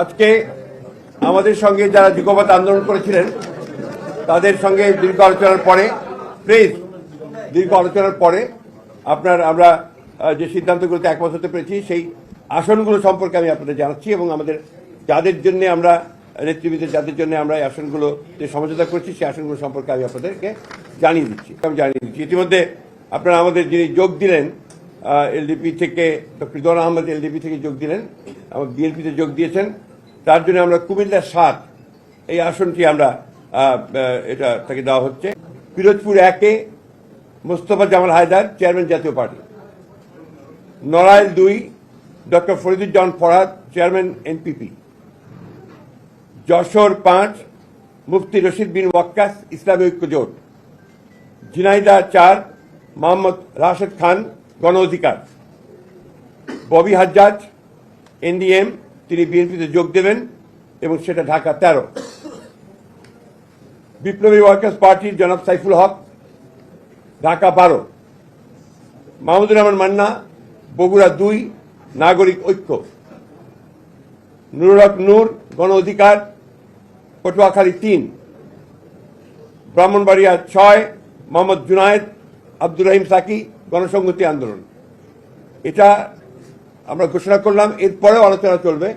আজকে আমাদের সঙ্গে যারা যুগপথ আন্দোলন করেছিলেন, তাদের সঙ্গে দীর্ঘ আলোচনার পরে প্লিজ দীর্ঘ আলোচনার পরে আপনার, আমরা যে সিদ্ধান্তগুলোতে একমত হতে পেরেছি, সেই আসনগুলো সম্পর্কে আমি আপনাদের জানাচ্ছি এবং আমাদের যাদের জন্য আমরা নেতৃবৃন্দ যাদের জন্য আমরা এই আসনগুলো যে সমঝোতা করছি, সেই আসনগুলো সম্পর্কে আমি আপনাদেরকে জানিয়ে দিচ্ছি। আমি জানিয়ে দিচ্ছি। ইতিমধ্যে আপনারা আমাদের যিনি যোগ দিলেন এলডিপি থেকে ডক্টর রিদওয়ান আহমেদ এলডিপি থেকে যোগ দিলেন আমার বিএনপিতে যোগ দিয়েছেন। তার জন্য আমরা কুমিল্লা সাত, এই আসনটি আমরা এটা তাকে দেওয়া হচ্ছে। পিরোজপুর একে, মোস্তফা জামাল হায়দার, চেয়ারম্যান জাতীয় পার্টি। নড়াইল দুই, doctor Fariduzzaman Farhad, chairman NPP. Jessore পাঁচ, মুফতি রশিদ বিন ওয়াক্কাস, ইসলামী ঐক্য জোট। ঝিনাইদহ চার, মোহাম্মদ রাশেদ খান গণ অধিকার ববি হাজ্জাজ এনডিএম, তিনি বিএনপিতে যোগ দেবেন এবং সেটা ঢাকা তেরো। বিপ্লবী ওয়ার্কার্স পার্টির জনাব সাইফুল হক, ঢাকা বারো। মাহমুদুর রহমান মান্না, বগুড়া দুই, নাগরিক ঐক্য। নুরুল হক নূর, গণ অধিকার, পটুয়াখালী তিন। ব্রাহ্মণবাড়িয়া ছয়, মোহাম্মদ জুনায়েদ, আব্দুর রহিম সাকি, গণসংহতি আন্দোলন। এটা আমরা ঘোষণা করলাম এরপরেও আলোচনা চলবে।